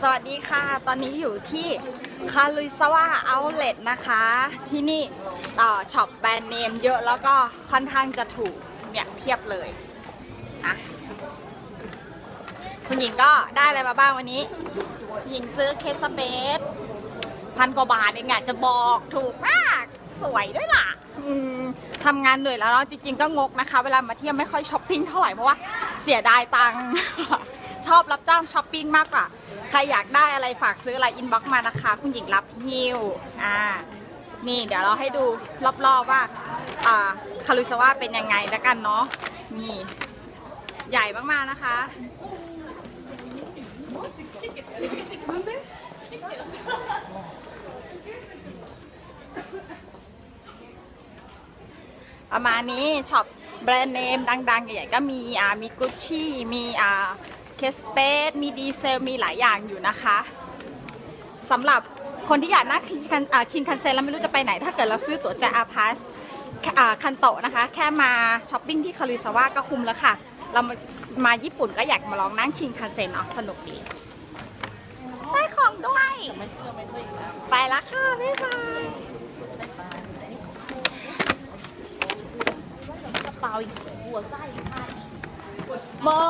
สวัสดีค่ะ ตอนนี้อยู่ที่คารุซาวะเอาเลตนะคะ ที่นี่ต่อช็อปแบรนด์เนมเยอะแล้วก็ค่อนข้างจะถูกเนี่ยเพียบเลยนะคุณหญิงก็ได้อะไรมาบ้างวันนี้ หญิงซื้อเคสเบสพันกว่าบาทเองอะจะบอกถูกมาก สวยด้วยล่ะอืมทำงานเหนื่อยแล้วเนาะจริงๆก็งกนะคะ เวลามาเที่ยวไม่ค่อยช้อปปิ้งเท่าไหร่เพราะว่าเสียดายตังค์ ชอบรับจ้างช้อปปิ้งมากกว่า ใครอยากได้อะไรฝากซื้ออะไรอินบ็อกมานะคะ คุณหญิงรับฮิวอ่านี่เดี๋ยวเราให้ดูรอบๆว่าอ่าคารุซาวะเป็นยังไงแล้วกันเนาะนี่ใหญ่มากๆนะคะประมาณนี้ช็อปแบรนด์เนมดังๆ ใหญ่ๆก็มีอ่ามีกุชชี่มีอ่า เคสเปสมีดีเซล มีหลายอย่างอยู่นะคะสำหรับคนที่อยากนั่งชินคันเซ็นแล้วไม่รู้จะไปไหน ถ้าเกิดเราซื้อตั๋วจากอาพาสคันโตนะคะ แค่มาช้อปปิ้งที่คาริซาวะก็คุ้มแล้วค่ะ เรามาญี่ปุ่นก็อยากมาลองนั่งชินคันเซ็นเนาะสนุกดีได้ของด้วยไปแล้วค่ะ บ๊ายบายกระเป๋าอีกหัวไส้เบอร์